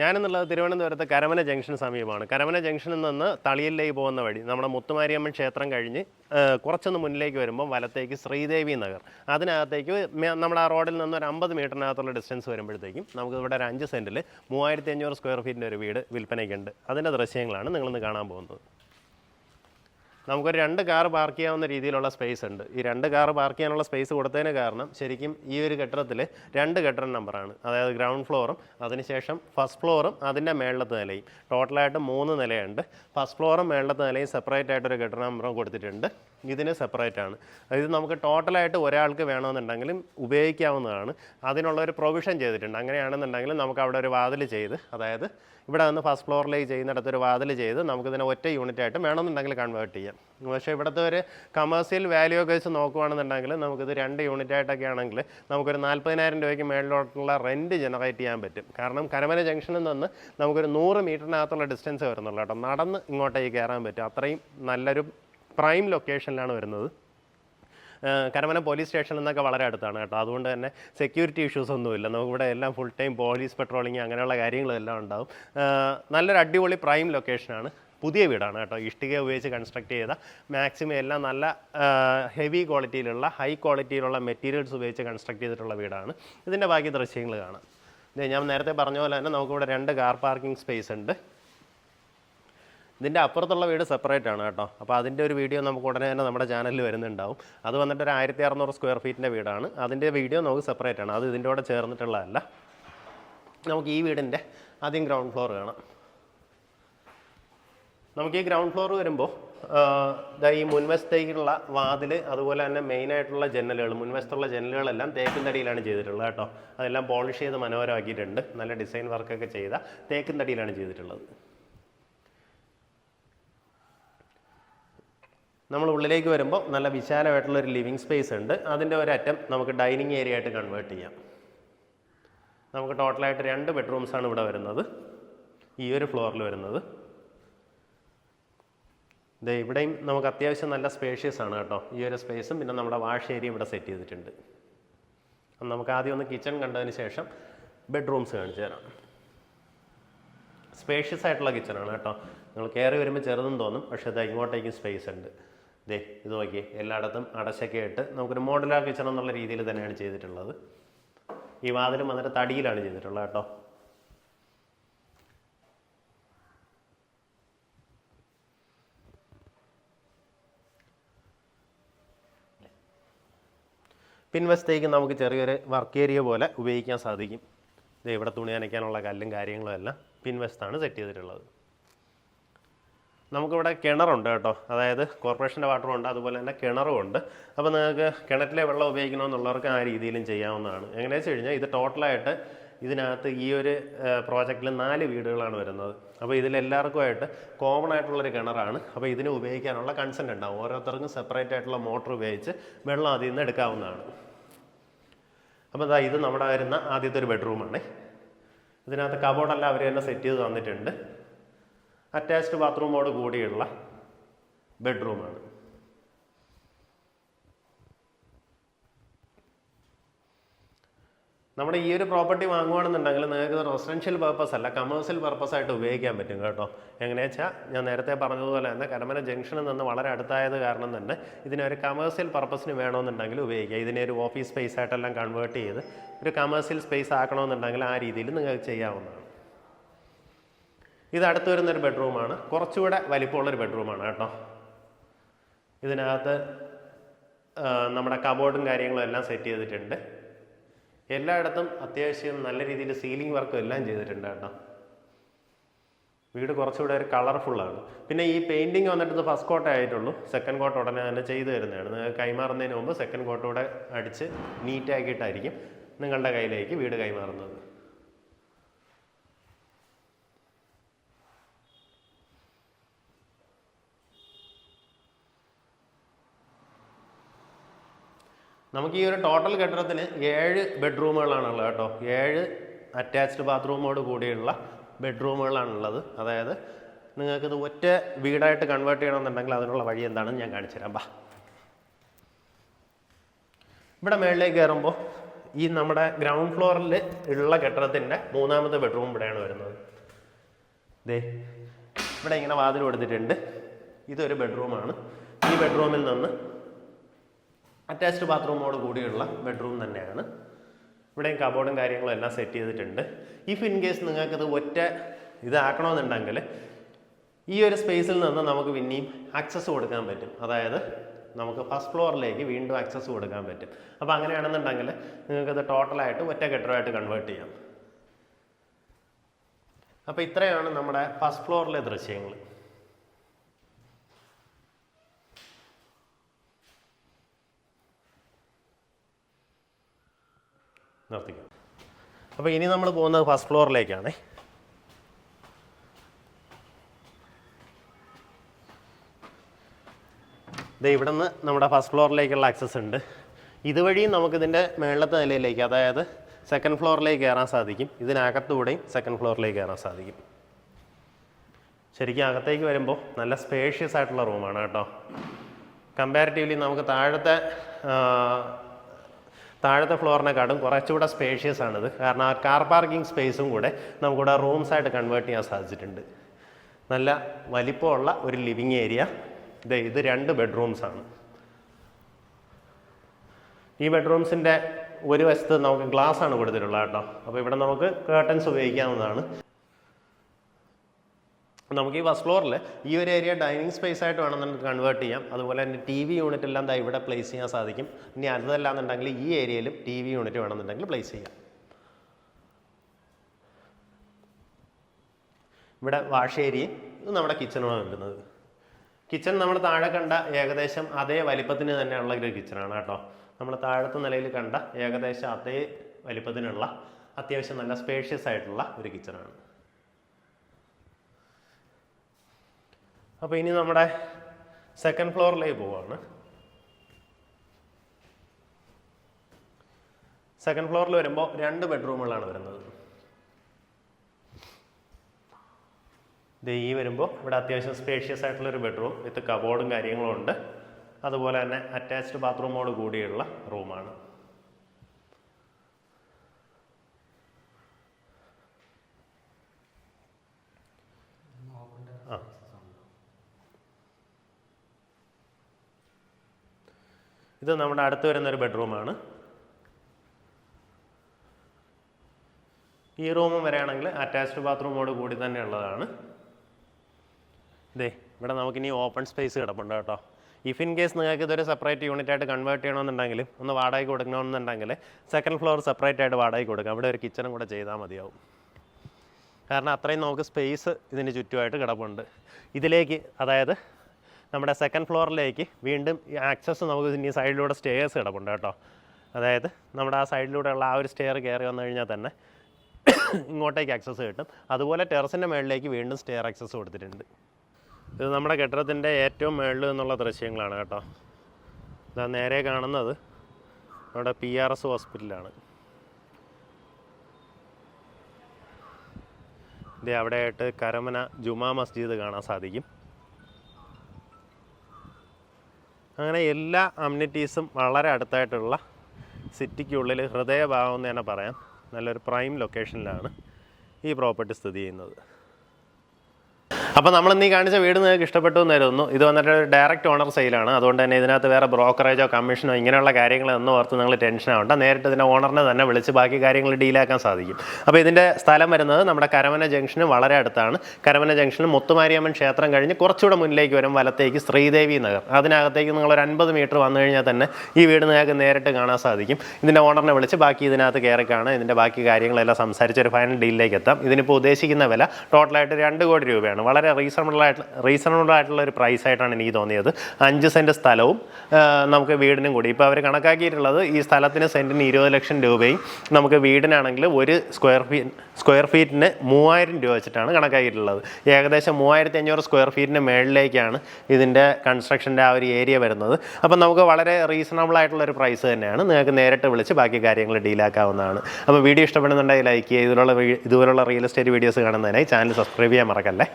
ഞാനെന്നുള്ളത് തിരുവനന്തപുരത്ത് കരമന ജംഗ്ഷൻ സമീപമാണ്. കരമന ജംഗ്ഷനിൽ നിന്ന് തളിയിലേക്ക് പോകുന്ന വഴി നമ്മുടെ മുത്തുമാരിയമ്മൻ ക്ഷേത്രം കഴിഞ്ഞ് കുറച്ചൊന്ന് മുന്നിലേക്ക് വരുമ്പോൾ വലത്തേക്ക് ശ്രീദേവി നഗർ. അതിനകത്തേക്ക് നമ്മുടെ ആ റോഡിൽ നിന്ന് ഒരു അമ്പത് മീറ്ററിനകത്തുള്ള ഡിസ്റ്റൻസ് വരുമ്പോഴത്തേക്കും നമുക്ക് ഇവിടെ ഒരു അഞ്ച് സെന്റിൽ മൂവായിരത്തി അഞ്ഞൂറ് സ്ക്വയർ ഫീറ്റിന്റെ ഒരു വീട് വിൽപ്പനയ്ക്കുണ്ട്. അതിന്റെ ദൃശ്യങ്ങളാണ് നിങ്ങളിന്ന് കാണാൻ പോകുന്നത്. നമുക്കൊരു രണ്ട് കാർ പാർക്ക് ചെയ്യാവുന്ന രീതിയിലുള്ള സ്പേസ് ഉണ്ട്. ഈ രണ്ട് കാർ പാർക്ക് ചെയ്യാനുള്ള സ്പേസ് കൊടുത്തതിന് കാരണം ശരിക്കും ഈ ഒരു കെട്ടിടത്തിൽ രണ്ട് കെട്ടിട നമ്പറാണ് അതായത് ഗ്രൗണ്ട് ഫ്ലോറും അതിനുശേഷം ഫസ്റ്റ് ഫ്ലോറും അതിന്റെ മേളിലത്തെ നിലയും. ടോട്ടലായിട്ട് മൂന്ന് നിലയുണ്ട്. ഫസ്റ്റ് ഫ്ലോറും മേളിലത്തെ നിലയും സെപ്പറേറ്റ് ആയിട്ടൊരു കെട്ടിട നമ്പറും കൊടുത്തിട്ടുണ്ട്. ഇതിന് സെപ്പറേറ്റ് ആണ്. ഇത് നമുക്ക് ടോട്ടലായിട്ട് ഒരാൾക്ക് വേണമെന്നുണ്ടെങ്കിലും ഉപയോഗിക്കാവുന്നതാണ്. അതിനുള്ള ഒരു പ്രൊവിഷൻ ചെയ്തിട്ടുണ്ട്. അങ്ങനെയാണെന്നുണ്ടെങ്കിലും നമുക്ക് അവിടെ ഒരു വാതിൽ ചെയ്ത് അതായത് ഇവിടെ നിന്ന് ഫസ്റ്റ് ഫ്ലോറിലേക്ക് ചെയ്യുന്നിടത്ത് ഒരു വാതിൽ ചെയ്ത് നമുക്കിതിനെ ഒറ്റ യൂണിറ്റ് ആയിട്ട് വേണമെന്നുണ്ടെങ്കിൽ കൺവേർട്ട് ചെയ്യാം. പക്ഷേ ഇവിടുത്തെ ഒരു കമേഴ്സ്യൽ വാല്യൂ ഒക്കെ വെച്ച് നോക്കുകയാണെന്നുണ്ടെങ്കിൽ നമുക്കിത് രണ്ട് യൂണിറ്റ് ആയിട്ടൊക്കെ ആണെങ്കിൽ നമുക്കൊരു നാൽപ്പതിനായിരം രൂപയ്ക്ക് മേളിലോട്ടുള്ള റെന്റ് ജനറേറ്റ് ചെയ്യാൻ പറ്റും. കാരണം കരമന ജംഗ്ഷനിൽ നിന്ന് നമുക്കൊരു നൂറ് മീറ്ററിനകത്തുള്ള ഡിസ്റ്റൻസ് വരുന്നുള്ളൂ കേട്ടോ. നടന്ന് ഇങ്ങോട്ടേക്ക് കയറാൻ പറ്റും. അത്രയും നല്ലൊരു പ്രൈം ലൊക്കേഷനിലാണ് വരുന്നത്. കരമന പോലീസ് സ്റ്റേഷൻ എന്നൊക്കെ വളരെ അടുത്താണ് കേട്ടോ. അതുകൊണ്ട് തന്നെ സെക്യൂരിറ്റി ഇഷ്യൂസ് ഒന്നുമില്ല. നമുക്കിവിടെ എല്ലാം ഫുൾ ടൈം പോലീസ് പെട്രോളിങ് അങ്ങനെയുള്ള കാര്യങ്ങളെല്ലാം ഉണ്ടാവും. നല്ലൊരു അടിപൊളി പ്രൈം ലൊക്കേഷനാണ് പുതിയ വീടാണ് കേട്ടോ. ഇഷ്ടിക ഉപയോഗിച്ച് കൺസ്ട്രക്ട് ചെയ്ത മാക്സിമം എല്ലാം നല്ല ഹെവി ക്വാളിറ്റിയിലുള്ള ഹൈ ക്വാളിറ്റിയിലുള്ള മെറ്റീരിയൽസ് ഉപയോഗിച്ച് കൺസ്ട്രക്ട് ചെയ്തിട്ടുള്ള വീടാണ്. ഇതിന്റെ ബാക്കി ദൃശ്യങ്ങൾ കാണാം. ഞാൻ നേരത്തെ പറഞ്ഞ പോലെ തന്നെ നമുക്കിവിടെ രണ്ട് കാർ പാർക്കിംഗ് സ്പേസ് ഉണ്ട്. ഇതിന്റെ അപ്പുറത്തുള്ള വീട് സെപ്പറേറ്റ് ആണ് കേട്ടോ. അപ്പോൾ അതിന്റെ ഒരു വീഡിയോ നമുക്ക് ഉടനെ തന്നെ നമ്മുടെ ചാനലിൽ വരുന്നുണ്ടാവും. അത് വന്നിട്ട് ഒരു ആയിരത്തി അറുന്നൂറ് സ്ക്വയർ ഫീറ്റിന്റെ വീടാണ്. അതിന്റെ വീഡിയോ നമുക്ക് സെപ്പറേറ്റ് ആണ്. അത് ഇതിന്റെ കൂടെ ചേർന്നിട്ടുള്ളതല്ല. നമുക്ക് ഈ വീടിന്റെ ആദ്യം ഗ്രൗണ്ട് ഫ്ലോർ കാണാം. നമുക്ക് ഈ ഗ്രൗണ്ട് ഫ്ലോർ വരുമ്പോൾ ഈ മുൻവശത്തേക്കുള്ള വാതിൽ അതുപോലെ തന്നെ മെയിനായിട്ടുള്ള ജനലുകൾ മുൻവശത്തുള്ള ജനലുകളെല്ലാം തേക്കും തടിയിലാണ് ചെയ്തിട്ടുള്ളത് കേട്ടോ. അതെല്ലാം പോളിഷ് ചെയ്ത് മനോഹരമാക്കിയിട്ടുണ്ട്. നല്ല ഡിസൈൻ വർക്കൊക്കെ ചെയ്ത തേക്കും തടിയിലാണ് ചെയ്തിട്ടുള്ളത്. നമ്മൾ ഉള്ളിലേക്ക് വരുമ്പോൾ നല്ല വിശാലമായിട്ടുള്ള ഒരു ലിവിങ് സ്പേസ് ഉണ്ട്. അതിന്റെ ഒരറ്റം നമുക്ക് ഡൈനിങ് ഏരിയ ആയിട്ട് കൺവേർട്ട് ചെയ്യാം. നമുക്ക് ടോട്ടലായിട്ട് രണ്ട് ബെഡ്റൂംസാണ് ഇവിടെ വരുന്നത്. ഈ ഒരു ഫ്ലോറിൽ വരുന്നത്. ഇതേ ഇവിടെയും നമുക്ക് അത്യാവശ്യം നല്ല സ്പേഷ്യസ് ആണ് കേട്ടോ. ഈ ഒരു സ്പേസും പിന്നെ നമ്മുടെ വാഷ് ഏരിയ ഇവിടെ സെറ്റ് ചെയ്തിട്ടുണ്ട്. നമുക്ക് ആദ്യം ഒന്ന് കിച്ചൺ കണ്ടതിന് ശേഷം ബെഡ്റൂംസ് കാണിച്ചു തരാം. സ്പേഷ്യസ് ആയിട്ടുള്ള കിച്ചണാണ് കേട്ടോ. നിങ്ങൾ കയറി വരുമ്പോൾ ചെറുതും തോന്നും പക്ഷേ ഇത് ഇങ്ങോട്ടേക്കും സ്പേസ് ഉണ്ട്. ദേ ഇത് നോക്കിയേ എല്ലായിടത്തും അടച്ചൊക്കെ ഇട്ട് നമുക്കൊരു മോഡലാക്കി കിച്ചൺ എന്നുള്ള രീതിയിൽ തന്നെയാണ് ചെയ്തിട്ടുള്ളത്. ഈ വാതിലും വന്നിട്ട് തടിയിലാണ് ചെയ്തിട്ടുള്ളത് കേട്ടോ. പിൻവശത്തേക്ക് നമുക്ക് ചെറിയൊരു വർക്ക് ഏരിയ പോലെ ഉപയോഗിക്കാൻ സാധിക്കും. ഇത് ഇവിടെ തുണി നനയ്ക്കാനുള്ള കല്ലും കാര്യങ്ങളും എല്ലാം പിൻവശത്താണ് സെറ്റ് ചെയ്തിട്ടുള്ളത്. നമുക്കിവിടെ കിണറുണ്ട് കേട്ടോ. അതായത് കോർപ്പറേഷന്റെ വാട്ടറും ഉണ്ട് അതുപോലെ തന്നെ കിണറും ഉണ്ട് അപ്പോൾ നിങ്ങൾക്ക് കിണറ്റിലെ വെള്ളം ഉപയോഗിക്കണമെന്നുള്ളവർക്ക് ആ രീതിയിലും ചെയ്യാവുന്നതാണ്. എങ്ങനെയാണെന്ന് വെച്ച് കഴിഞ്ഞാൽ ഇത് ടോട്ടലായിട്ട് ഇതിനകത്ത് ഈ ഒരു പ്രോജക്റ്റിൽ നാല് വീടുകളാണ് വരുന്നത്. അപ്പോൾ ഇതിലെല്ലാവർക്കുമായിട്ട് കോമൺ ആയിട്ടുള്ളൊരു കിണറാണ്. അപ്പോൾ ഇതിന് ഉപയോഗിക്കാനുള്ള കൺസെന്റ് ഉണ്ടാവും. ഓരോരുത്തർക്കും സെപ്പറേറ്റ് ആയിട്ടുള്ള മോട്ടർ ഉപയോഗിച്ച് വെള്ളം അതിൽ നിന്ന് എടുക്കാവുന്നതാണ്. അപ്പോൾ ഇതാ ഇത് നമ്മുടെ വരുന്ന ആദ്യത്തെ ഒരു ബെഡ്റൂമാണ്. ഇതിനകത്ത് കബോർഡെല്ലാം അവർ തന്നെ സെറ്റ് ചെയ്ത് തന്നിട്ടുണ്ട്. അറ്റാച്ച്ഡ് ബാത്റൂമോട് കൂടിയുള്ള ബെഡ്റൂമാണ്. നമ്മുടെ ഈ ഒരു പ്രോപ്പർട്ടി വാങ്ങുകയാണെന്നുണ്ടെങ്കിൽ നിങ്ങൾക്ക് റെസിഡൻഷ്യൽ പർപ്പസ് അല്ല കമേഴ്സ്യൽ പർപ്പസ് ആയിട്ട് ഉപയോഗിക്കാൻ പറ്റും കേട്ടോ. എങ്ങനെയാ വെച്ചാൽ ഞാൻ നേരത്തെ പറഞ്ഞതുപോലെ തന്നെ കരമന ജംഗ്ഷനിൽ നിന്ന് വളരെ അടുത്തായത് കാരണം തന്നെ ഇതിനെ ഒരു കമേഴ്സ്യൽ പർപ്പസിന് വേണമെന്നുണ്ടെങ്കിൽ ഉപയോഗിക്കാം. ഇതിനെ ഒരു ഓഫീസ് സ്പേസ് ആയിട്ടെല്ലാം കൺവേർട്ട് ചെയ്ത് ഒരു കമേഴ്സ്യൽ സ്പേസ് ആക്കണമെന്നുണ്ടെങ്കിൽ ആ രീതിയിൽ നിങ്ങൾക്ക് ചെയ്യാവുന്നതാണ്. ഇത് അടുത്ത് വരുന്നൊരു ബെഡ്റൂമാണ് കുറച്ചുകൂടെ വലിപ്പമുള്ളൊരു ബെഡ്റൂമാണ് കേട്ടോ. ഇതിനകത്ത് നമ്മുടെ കബോർഡും കാര്യങ്ങളും എല്ലാം സെറ്റ് ചെയ്തിട്ടുണ്ട്. എല്ലായിടത്തും അത്യാവശ്യം നല്ല രീതിയിൽ സീലിംഗ് വർക്കും എല്ലാം ചെയ്തിട്ടുണ്ട് കേട്ടോ. വീട് കുറച്ചുകൂടെ ഒരു കളർഫുള്ളാണ് പിന്നെ ഈ പെയിന്റിങ് വന്നിട്ട് ഫസ്റ്റ് കോട്ടേ ആയിട്ടുള്ളൂ. സെക്കൻഡ് കോട്ട് ഉടനെ തന്നെ ചെയ്തു തരുന്നതാണ്. നിങ്ങൾ കൈമാറുന്നതിന് മുമ്പ് സെക്കൻഡ് കോട്ടോടെ അടിച്ച് നീറ്റാക്കിയിട്ടായിരിക്കും നിങ്ങളുടെ കയ്യിലേക്ക് വീട് കൈമാറുന്നത്. നമുക്ക് ഈ ഒരു ടോട്ടൽ കെട്ടിടത്തിന് ഏഴ് ബെഡ്റൂമുകളാണുള്ളത് കേട്ടോ. ഏഴ് അറ്റാച്ച്ഡ് ബാത്റൂമോട് കൂടിയുള്ള ബെഡ്റൂമുകളാണുള്ളത് അതായത് നിങ്ങൾക്കിത് ഒറ്റ വീടായിട്ട് കൺവേർട്ട് ചെയ്യണമെന്നുണ്ടെങ്കിൽ അതിനുള്ള വഴി എന്താണെന്ന് ഞാൻ കാണിച്ചു തരാം. ബാ. ഇവിടെ മേളിലേക്ക് കയറുമ്പോൾ ഈ നമ്മുടെ ഗ്രൗണ്ട് ഫ്ലോറിൽ ഉള്ള കെട്ടിടത്തിന്റെ മൂന്നാമത്തെ ബെഡ്റൂം ഇവിടെയാണ് വരുന്നത്. ദേ ഇവിടെ ഇങ്ങനെ വാതിൽ കൊടുത്തിട്ടുണ്ട്. ഇതൊരു ബെഡ്റൂമാണ് ഈ ബെഡ്റൂമിൽ നിന്ന് അറ്റാച്ച്ഡ് ബാത്റൂമോട് കൂടിയുള്ള ബെഡ്റൂം തന്നെയാണ്. ഇവിടെയും കബോർഡും കാര്യങ്ങളും എല്ലാം സെറ്റ് ചെയ്തിട്ടുണ്ട്. ഇഫ് ഇൻ കേസ് നിങ്ങൾക്കത് ഒറ്റ ഇതാക്കണമെന്നുണ്ടെങ്കിൽ ഈ ഒരു സ്പേസിൽ നിന്ന് നമുക്ക് പിന്നെയും ആക്സസ് കൊടുക്കാൻ പറ്റും. അതായത് നമുക്ക് ഫസ്റ്റ് ഫ്ലോറിലേക്ക് വീണ്ടും ആക്സസ് കൊടുക്കാൻ പറ്റും. അപ്പോൾ അങ്ങനെയാണെന്നുണ്ടെങ്കിൽ നിങ്ങൾക്കത് ടോട്ടലായിട്ട് ഒറ്റ കെട്ടിടമായിട്ട് കൺവേർട്ട് ചെയ്യാം. അപ്പോൾ ഇത്രയാണ് നമ്മുടെ ഫസ്റ്റ് ഫ്ലോറിലെ ദൃശ്യങ്ങൾ. നിർത്തിക്കാം. അപ്പോൾ ഇനി നമ്മൾ പോകുന്നത് ഫസ്റ്റ് ഫ്ലോറിലേക്കാണ്. ഇത് ഇവിടെ നിന്ന് നമ്മുടെ ഫസ്റ്റ് ഫ്ലോറിലേക്കുള്ള ആക്സസ് ഉണ്ട്. ഇതുവഴിയും നമുക്കിതിന്റെ മേളത്തെ നിലയിലേക്ക് അതായത് സെക്കൻഡ് ഫ്ലോറിലേക്ക് കയറാൻ സാധിക്കും. ഇതിനകത്തൂടെയും സെക്കൻഡ് ഫ്ലോറിലേക്ക് കയറാൻ സാധിക്കും. ശരിക്കും അകത്തേക്ക് വരുമ്പോൾ നല്ല സ്പേഷ്യസ് ആയിട്ടുള്ള റൂമാണ് കേട്ടോ. കമ്പാരിറ്റീവ്ലി നമുക്ക് താഴത്തെ താഴത്തെ ഫ്ലോറിനെക്കാട്ടും കുറച്ചുകൂടെ സ്പേഷ്യസ് ആണിത്. കാരണം ആ കാർ പാർക്കിംഗ് സ്പേസും കൂടെ നമുക്കിവിടെ റൂംസ് ആയിട്ട് കൺവേർട്ട് ചെയ്യാൻ സാധിച്ചിട്ടുണ്ട്. നല്ല വലിപ്പമുള്ള ഒരു ലിവിങ് ഏരിയ ഇത് ഇത് രണ്ട് ബെഡ്റൂംസ് ആണ്. ഈ ബെഡ്റൂംസിന്റെ ഒരു വശത്ത് നമുക്ക് ഗ്ലാസ് ആണ് കൊടുത്തിട്ടുള്ളത് കേട്ടോ. അപ്പോൾ ഇവിടെ നമുക്ക് കേർട്ടൻസ് ഉപയോഗിക്കാവുന്നതാണ്. നമുക്ക് ഈ ഫസ്റ്റ് ഫ്ലോറിൽ ഈ ഒരു ഏരിയ ഡൈനിങ് സ്പേസ് ആയിട്ട് വേണമെന്നുണ്ടെങ്കിൽ കൺവേർട്ട് ചെയ്യാം. അതുപോലെ തന്നെ ടി വി യൂണിറ്റ് എല്ലാം ദാ ഇവിടെ പ്ലേസ് ചെയ്യാൻ സാധിക്കും. ഇനി അതല്ലാന്നുണ്ടെങ്കിൽ ഈ ഏരിയയിലും ടി വി യൂണിറ്റ് വേണമെന്നുണ്ടെങ്കിൽ പ്ലേസ് ചെയ്യാം. ഇവിടെ വാഷ് ഏരിയയും ഇത് നമ്മുടെ കിച്ചണാണ് വരുന്നത്. കിച്ചൺ നമ്മൾ താഴെ കണ്ട ഏകദേശം അതേ വലിപ്പത്തിന് തന്നെയുള്ള ഒരു കിച്ചണാണ് കേട്ടോ. നമ്മൾ താഴത്തെ നിലയിൽ കണ്ട ഏകദേശം അതേ വലിപ്പത്തിനുള്ള അത്യാവശ്യം നല്ല സ്പേഷ്യസ് ആയിട്ടുള്ള ഒരു കിച്ചണാണ് അപ്പോൾ ഇനി നമ്മുടെ സെക്കൻഡ് ഫ്ലോറിലേക്ക് പോവാണ്. സെക്കൻഡ് ഫ്ലോറിൽ വരുമ്പോൾ രണ്ട് ബെഡ്റൂമുകളാണ് വരുന്നത്. ഈ വരുമ്പോൾ ഇവിടെ അത്യാവശ്യം സ്പേഷ്യസ് ആയിട്ടുള്ള ഒരു ബെഡ്റൂം വിത്ത് കബോർഡും കാര്യങ്ങളും ഉണ്ട്. അതുപോലെ തന്നെ അറ്റാച്ച്ഡ് ബാത്റൂമോട് കൂടിയുള്ള റൂമാണ് ഇത് നമ്മുടെ അടുത്ത് വരുന്ന ഒരു ബെഡ്റൂമാണ് ഈ റൂമും വരികയാണെങ്കിൽ അറ്റാച്ച്ഡ് ബാത്റൂമോട് കൂടി തന്നെ ഉള്ളതാണ്. ഇതേ ഇവിടെ നമുക്കിനി ഓപ്പൺ സ്പേസ് കിടപ്പുണ്ട് കേട്ടോ. ഇഫ് ഇൻ കേസ് നിങ്ങൾക്ക് ഇതൊരു സെപ്പറേറ്റ് യൂണിറ്റ് ആയിട്ട് കൺവേർട്ട് ചെയ്യണമെന്നുണ്ടെങ്കിൽ ഒന്ന് വാടകയ്ക്ക് കൊടുക്കണമെന്നുണ്ടെങ്കിൽ സെക്കൻഡ് ഫ്ലോർ സെപ്പറേറ്റ് ആയിട്ട് വാടകയ്ക്ക് കൊടുക്കാം. അവിടെ ഒരു കിച്ചണും കൂടെ ചെയ്താൽ മതിയാവും. കാരണം അത്രയും നമുക്ക് സ്പേസ് ഇതിന് ചുറ്റുമായിട്ട് കിടപ്പുണ്ട്. ഇതിലേക്ക് അതായത് നമ്മുടെ സെക്കൻഡ് ഫ്ലോറിലേക്ക് വീണ്ടും ഈ ആക്സസ് നമുക്ക് ഇനി സൈഡിലൂടെ സ്റ്റെയർസ് കിടപ്പുണ്ട് കേട്ടോ. അതായത് നമ്മുടെ ആ സൈഡിലൂടെയുള്ള ആ ഒരു സ്റ്റെയർ കയറി വന്നു കഴിഞ്ഞാൽ തന്നെ ഇങ്ങോട്ടേക്ക് ആക്സസ് കിട്ടും. അതുപോലെ ടെറസിന്റെ മുകളിലേക്ക് വീണ്ടും സ്റ്റെയർ ആക്സസ് കൊടുത്തിട്ടുണ്ട്. ഇത് നമ്മുടെ കെട്ടിടത്തിന്റെ ഏറ്റവും മുകളിൽ നിന്നുള്ള ദൃശ്യങ്ങളാണ് കേട്ടോ. ഇതാ നേരെ കാണുന്നത് നമ്മുടെ പി ആർ എസ് ഹോസ്പിറ്റലാണ് ഇത് അവിടെയായിട്ട് കരമന ജുമാ മസ്ജിദ് കാണാൻ സാധിക്കും. അങ്ങനെ എല്ലാ അമ്യൂണിറ്റീസും വളരെ അടുത്തായിട്ടുള്ള സിറ്റിക്കുള്ളിൽ ഹൃദയഭാഗം എന്ന് തന്നെ പറയാം. നല്ലൊരു പ്രൈം ലൊക്കേഷനിലാണ് ഈ പ്രോപ്പർട്ടി സ്ഥിതി ചെയ്യുന്നത്. അപ്പോൾ നമ്മൾ നീ കാണിച്ച വീട് നിങ്ങൾക്ക് ഇഷ്ടപ്പെട്ടു എന്ന് കരുതുന്നു. ഇത് വന്നിട്ട് ഡയറക്റ്റ് ഓണർ സെയിലാണ് അതുകൊണ്ട് തന്നെ ഇതിനകത്ത് വേറെ ബ്രോക്കറേജോ കമ്മീഷനോ ഇങ്ങനെയുള്ള കാര്യങ്ങളൊന്നും ഓർത്ത് നിങ്ങൾ ടെൻഷൻ ആവണ്ട. നേരിട്ട് ഇതിന്റെ ഓണറിനെ തന്നെ വിളിച്ച് ബാക്കി കാര്യങ്ങൾ ഡീലാക്കാൻ സാധിക്കും. അപ്പോൾ ഇതിന്റെ സ്ഥലം വരുന്നത് നമ്മുടെ കരമന ജംഗ്ഷന് വളരെ അടുത്താണ്. കരമന ജംഗ്ഷന് മുത്തുമാരിയമ്മൻ ക്ഷേത്രം കഴിഞ്ഞ് കുറച്ചുകൂടെ മുന്നിലേക്ക് വരും വലത്തേക്ക് ശ്രീദേവി നഗർ. അതിനകത്തേക്ക് നിങ്ങൾ ഒരു അൻപത് മീറ്റർ വന്നു കഴിഞ്ഞാൽ തന്നെ ഈ വീട് നിങ്ങൾക്ക് നേരിട്ട് കാണാൻ സാധിക്കും. ഇതിന്റെ ഓണറിനെ വിളിച്ച് ബാക്കി ഇതിനകത്ത് കയറി കാണാം ഇതിന്റെ ബാക്കി കാര്യങ്ങളെല്ലാം സംസാരിച്ച് ഒരു ഫൈനൽ ഡീലിലേക്ക് എത്താം. ഇതിനിപ്പോൾ ഉദ്ദേശിക്കുന്ന വില ടോട്ടലായിട്ട് രണ്ട് കോടി രൂപയാണ്. വളരെ റീസണബിൾ ആയിട്ട് റീസണബിൾ ആയിട്ടുള്ള ഒരു പ്രൈസ് ആയിട്ടാണ് എനിക്ക് തോന്നിയത്. അഞ്ച് സെന്റ് സ്ഥലവും നമുക്ക് വീടിനും കൂടി. ഇപ്പോൾ അവർ കണക്കാക്കിയിട്ടുള്ളത് ഈ സ്ഥലത്തിന് സെന്റിന് ഇരുപത് ലക്ഷം രൂപയും നമുക്ക് വീടിനാണെങ്കിൽ ഒരു സ്ക്വയർ ഫീറ്റ് സ്ക്വയർ ഫീറ്റിന് മൂവായിരം രൂപ വെച്ചിട്ടാണ് കണക്കാക്കിയിട്ടുള്ളത്. ഏകദേശം മൂവായിരത്തി അഞ്ഞൂറ് സ്ക്വയർ ഫീറ്റിന് മേളിലേക്കാണ് ഇതിന്റെ കൺസ്ട്രക്ഷന്റെ ആ ഒരു ഏരിയ വരുന്നത്. അപ്പം നമുക്ക് വളരെ റീസണബിൾ ആയിട്ടുള്ള ഒരു പ്രൈസ് തന്നെയാണ്. നിങ്ങൾക്ക് നേരിട്ട് വിളിച്ച് ബാക്കി കാര്യങ്ങൾ ഡീലാക്കാവുന്നതാണ് അപ്പോൾ വീഡിയോ ഇഷ്ടപ്പെടുന്നുണ്ടെങ്കിൽ ലൈക്ക് ചെയ്യുക. ഇതിലുള്ള ഇതുപോലുള്ള റിയൽ എസ്റ്റേറ്റ് വീഡിയോസ് കാണുന്നതിനായി ചാനൽ സബ്സ്ക്രൈബ് ചെയ്യാൻ മറക്കല്ലേ?